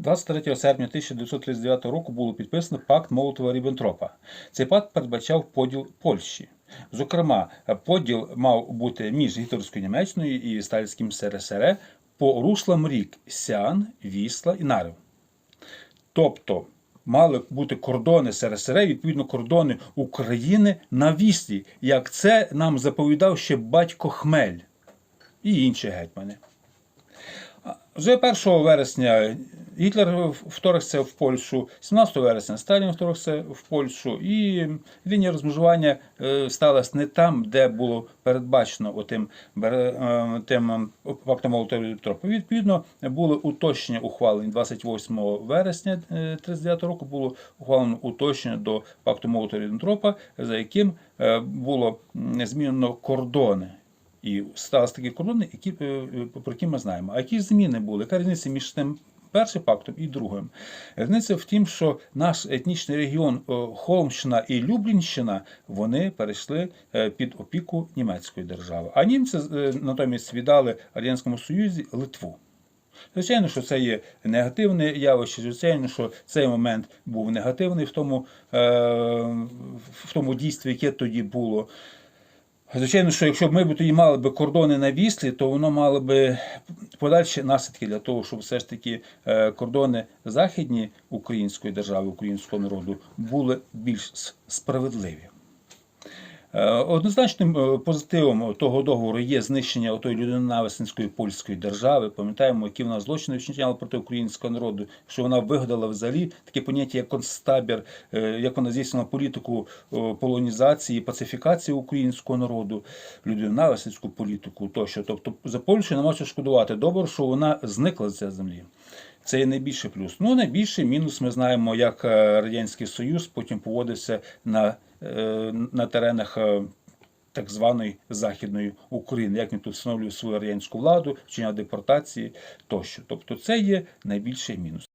23 серпня 1939 року було підписано пакт Молотова-Ріббентропа. Цей пакт передбачав поділ Польщі. Зокрема, поділ мав бути між гітлерською Німеччиною і Сталінським СРСР по руслам рік Сян, Вісла і Нарив. Тобто мали бути кордони СРСР, відповідно, кордони України на Віслі, як це нам заповідав ще батько Хмель і інші гетьмани. Вже 1 вересня Гітлер вторгся в Польщу, 17 вересня Сталін вторгся в Польщу, і лінія розмежування е, сталася не там, де було передбачено отим, е, тим е, пактом Молотова-Ріббентропа. Відповідно, були уточнення ухвалені 28 вересня 1939 року було ухвалено уточнення до пакту Молотова-Ріббентропа, за яким було змінено кордони. І сталися такі кордони, які, е, е, про які ми знаємо. А які зміни були? Яка різниця між тим першим пактом і другим? Різниця в тім, що наш етнічний регіон е, Холмщина і Люблінщина вони перейшли під опіку німецької держави. А німці натомість віддали Радянському Союзі Литву. Звичайно, що це є негативне явище. Звичайно, що цей момент був негативний в тому, в тому дійстві, яке тоді було. Звичайно, що якщо б ми тоді мали б кордони на віслі, то воно мало б подальші наслідки для того, щоб все ж таки е, кордони західні української держави, українського народу були більш справедливі. Е, Однозначним е, позитивом того договору є знищення отої людинонависницької польської держави. Пам'ятаємо, які вона злочини вчиняла проти українського народу, що вона вигадала взагалі таке поняття як концтабір, е, як вона здійснила політику полонізації, пацифікації українського народу, людинонависницьку політику тощо. Тобто за Польщу нема що шкодувати. Добре, що вона зникла з цієї землі. Це є найбільший плюс. Ну, найбільший мінус ми знаємо, як е, Радянський Союз потім поводився на, е, на теренах е, так званої Західної України, як він тут встановлює свою радянську владу, вчиняв депортації тощо. Тобто це є найбільший мінус.